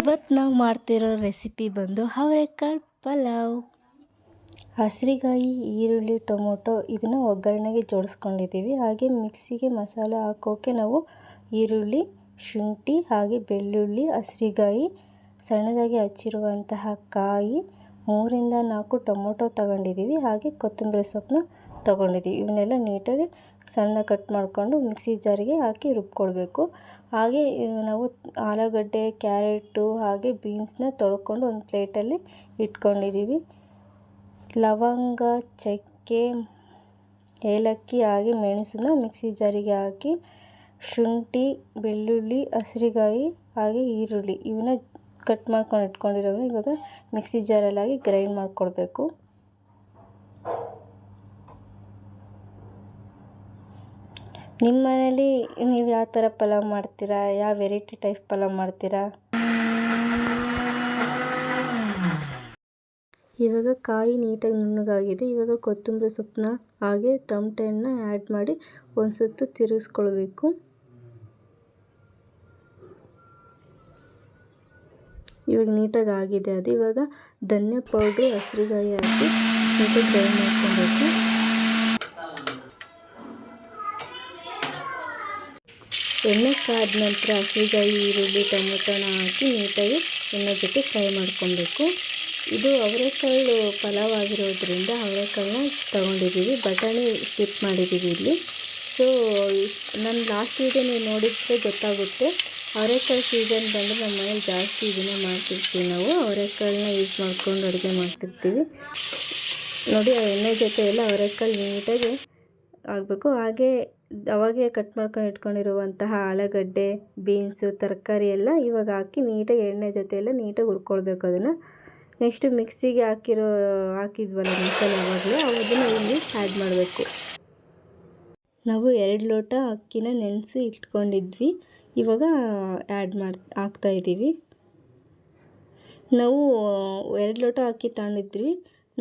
ಇವತ್ತು ನಾವು ಮಾಡ್ತಿರೋ ರೆಸಿಪಿ ಬಂದು ಅವರೆಕಾಳು ಪಲಾವ್. ಹಸಿರಿಗಾಯಿ ಈರುಳ್ಳಿ, ಟೊಮೊಟೊ ಇದನ್ನು ಒಗ್ಗರಣೆಗೆ ಜೋಡಿಸ್ಕೊಂಡಿದ್ದೀವಿ ಹಾಗೆ ಮಿಕ್ಸಿಗೆ ಮಸಾಲೆ ಹಾಕೋಕ್ಕೆ ನಾವು ಈರುಳ್ಳಿ, ಶುಂಠಿ, ಹಾಗೆ ಬೆಳ್ಳುಳ್ಳಿ ಹಸಿರಿಗಾಯಿ ಸಣ್ಣದಾಗಿ ಹಚ್ಚಿರುವಂತಹ ಕಾಯಿ, ಮೂರಿಂದ ನಾಲ್ಕು ಟೊಮೊಟೊ ತಗೊಂಡಿದ್ದೀವಿ ಹಾಗೆ ಕೊತ್ತಂಬರಿ ಸೊಪ್ಪನ್ನ ತೊಗೊಂಡಿದ್ದೀವಿ. ಇವನ್ನೆಲ್ಲ ನೀಟಾಗಿ ಸಣ್ಣ ಕಟ್ ಮಾಡಿಕೊಂಡು ಮಿಕ್ಸಿ ಜಾರಿಗೆ ಹಾಕಿ ರುಬ್ಕೊಳ್ಬೇಕು. ಹಾಗೆ ನಾವು ಆಲೂಗಡ್ಡೆ, ಕ್ಯಾರೆಟು ಹಾಗೆ ಬೀನ್ಸ್ನ ತೊಳ್ಕೊಂಡು ಒಂದು ಪ್ಲೇಟಲ್ಲಿ ಇಟ್ಕೊಂಡಿದ್ದೀವಿ. ಲವಂಗ, ಚಕ್ಕೆ, ಏಲಕ್ಕಿ ಹಾಗೆ ಮೆಣಸನ್ನ ಮಿಕ್ಸಿ ಜಾರಿಗೆ ಹಾಕಿ, ಶುಂಠಿ, ಬೆಳ್ಳುಳ್ಳಿ ಹಸಿರಿಗಾಯಿ ಹಾಗೆ ಈರುಳ್ಳಿ. ಇವನ್ನ ಕಟ್ ಮಾಡ್ಕೊಂಡು ಇಟ್ಕೊಂಡಿರೋದು ಇವಾಗ ಮಿಕ್ಸಿ ಜಾರಲ್ಲಾಗಿ ಗ್ರೈಂಡ್ ಮಾಡ್ಕೊಳ್ಬೇಕು. ನಿಮ್ಮ ಮನೇಲಿ ನೀವು ಯಾವ ಥರ ಪಲಾವ್ ಮಾಡ್ತೀರಾ? ಯಾವ ವೆರೈಟಿ ಟೈಪ್ ಪಲಾವ್ ಮಾಡ್ತೀರಾ? ಇವಾಗ ಕಾಯಿ ನೀಟಾಗಿ ನುಣ್ಣಗಾಗಿದೆ. ಇವಾಗ ಕೊತ್ತಂಬರಿ ಸೊಪ್ಪನ್ನ ಹಾಗೆ ಟೊಮೆಟೆ ಹಣ್ಣನ್ನ ಆ್ಯಡ್ ಮಾಡಿ ಒಂದು ಸುತ್ತು ತಿರುಗಿಸ್ಕೊಳ್ಬೇಕು. ಇವಾಗ ನೀಟಾಗಿ ಆಗಿದೆ ಅದು. ಇವಾಗ ಧನ್ಯ ಪೌಡ್ರು, ಹಸಿರುಗಾಯಿ ಹಾಕಿ ನೀಟಾಗಿ ಫ್ರೈ ಮಾಡ್ಕೊಬೇಕು ಎಣ್ಣೆ ಕಾದ ನಂತರ ಹಸಿಗಾಯಿ ಈರುಳ್ಳಿ ಟೊಮೊಟೊನ ಹಾಕಿ ನೀಟಾಗಿ ಎಣ್ಣೆ ಜೊತೆ ಫ್ರೈ ಮಾಡ್ಕೊಬೇಕು. ಇದು ಅವರೆಕಾಳು ಪಲಾವ್ ಆಗಿರೋದ್ರಿಂದ ಅವರೆಕಾಳನ್ನ ತೊಗೊಂಡಿದ್ದೀವಿ. ಬಟಾಣಿ ಸ್ಕಿಪ್ ಮಾಡಿದ್ದೀವಿ ಇಲ್ಲಿ. ಸೊ ನನ್ನ ಲಾಸ್ಟ್ ವೀಡಿಯೋ ನೀವು ನೋಡಿದರೆ ಗೊತ್ತಾಗುತ್ತೆ. ಅವರೆಕಾಳು ಸೀಸನ್ ಬಂದರೆ ನಮ್ಮ ಮನೇಲಿ ಜಾಸ್ತಿ ಇದನ್ನು ಮಾಡ್ತಿರ್ತೀವಿ ನಾವು. ಅವರೆಕಾಳನ್ನ ಯೂಸ್ ಮಾಡ್ಕೊಂಡು ಅಡುಗೆ ಮಾಡ್ತಿರ್ತೀವಿ. ನೋಡಿ, ಆ ಎಣ್ಣೆ ಜೊತೆ ಎಲ್ಲ ಅವರೆಕಾಳು ನೀಟಾಗಿ ಆಗಬೇಕು. ಹಾಗೆ ಅವಾಗೆ ಕಟ್ ಮಾಡ್ಕೊಂಡು ಇಟ್ಕೊಂಡಿರುವಂತಹ ಆಲೂಗಡ್ಡೆ ಬೀನ್ಸು ತರಕಾರಿ ಎಲ್ಲ ಇವಾಗ ಹಾಕಿ ನೀಟಾಗಿ ಎಣ್ಣೆ ಜೊತೆಯೆಲ್ಲ ನೀಟಾಗಿ ಹುರ್ಕೊಳ್ಬೇಕು ಅದನ್ನು. ನೆಕ್ಸ್ಟು ಮಿಕ್ಸಿಗೆ ಹಾಕಿರೋ, ಹಾಕಿದ್ವಲ್ಲ ಮಸಾಲೆ ಯಾವಾಗಲೂ, ಅದನ್ನು ಇಲ್ಲಿ ಆ್ಯಡ್ ಮಾಡಬೇಕು. ನಾವು ಎರಡು ಲೋಟ ಅಕ್ಕಿನ ನೆನೆಸಿ ಇಟ್ಕೊಂಡಿದ್ವಿ. ಇವಾಗ ಆ್ಯಡ್ ಮಾಡಿ ಹಾಕ್ತಾಯಿದ್ದೀವಿ ನಾವು, ಎರಡು ಲೋಟ ಅಕ್ಕಿ ತಗೊಂಡಿದ್ವಿ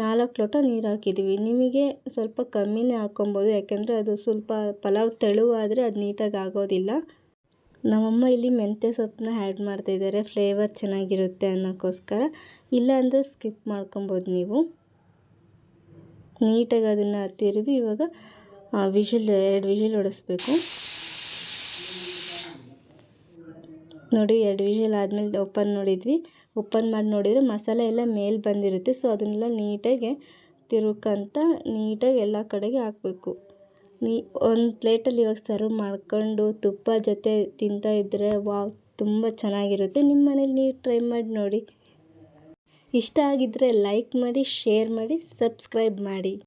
ನಾಲ್ಕು ಲೋಟ ನೀರು ಹಾಕಿದ್ದೀವಿ. ನಿಮಗೆ ಸ್ವಲ್ಪ ಕಮ್ಮಿನೇ ಹಾಕ್ಕೊಬೋದು. ಯಾಕೆಂದರೆ ಅದು ಸ್ವಲ್ಪ ಪಲಾವ್ ತೆಳುವಾದರೆ ಅದು ನೀಟಾಗಿ ಆಗೋದಿಲ್ಲ. ನಮ್ಮಮ್ಮ ಇಲ್ಲಿ ಮೆಂತ್ಯ ಸೊಪ್ಪನ್ನ ಆ್ಯಡ್ ಮಾಡ್ತಾಯಿದ್ದಾರೆ ಫ್ಲೇವರ್ ಚೆನ್ನಾಗಿರುತ್ತೆ ಅನ್ನೋಕ್ಕೋಸ್ಕರ. ಇಲ್ಲಾಂದರೆ ಸ್ಕಿಪ್ ಮಾಡ್ಕೊಬೋದು ನೀವು. ನೀಟಾಗಿ ಅದನ್ನು ತಿರುವಿ ಇವಾಗ ವಿಷಲ್ ಎರಡು ವಿಷಲ್ ಹೊಡೆಸ್ಬೇಕು ನೋಡಿ, ಎರಡು ವಿಷಲ್ ಆದಮೇಲೆ ಓಪನ್ ನೋಡಿದ್ವಿ. ಓಪನ್ ಮಾಡಿ ನೋಡಿದರೆ ಮಸಾಲೆ ಎಲ್ಲ ಮೇಲೆ ಬಂದಿರುತ್ತೆ. ಸೊ, ಅದನ್ನೆಲ್ಲ ನೀಟಾಗಿ ತಿರುಕಂತ ನೀಟಾಗಿ ಎಲ್ಲ ಕಡೆಗೆ ಹಾಕಬೇಕು. ನೀ, ಒಂದು ಪ್ಲೇಟಲ್ಲಿ ಇವಾಗ ಸರ್ವ್ ಮಾಡ್ಕೊಂಡು ತುಪ್ಪ ಜೊತೆ ತಿಂತಾ ಇದ್ದರೆ ವಾವ್, ತುಂಬ ಚೆನ್ನಾಗಿರುತ್ತೆ. ನಿಮ್ಮ ಮನೇಲಿ ನೀವು ಟ್ರೈ ಮಾಡಿ ನೋಡಿ. ಇಷ್ಟ ಆಗಿದ್ದರೆ ಲೈಕ್ ಮಾಡಿ, ಶೇರ್ ಮಾಡಿ, ಸಬ್ಸ್ಕ್ರೈಬ್ ಮಾಡಿ.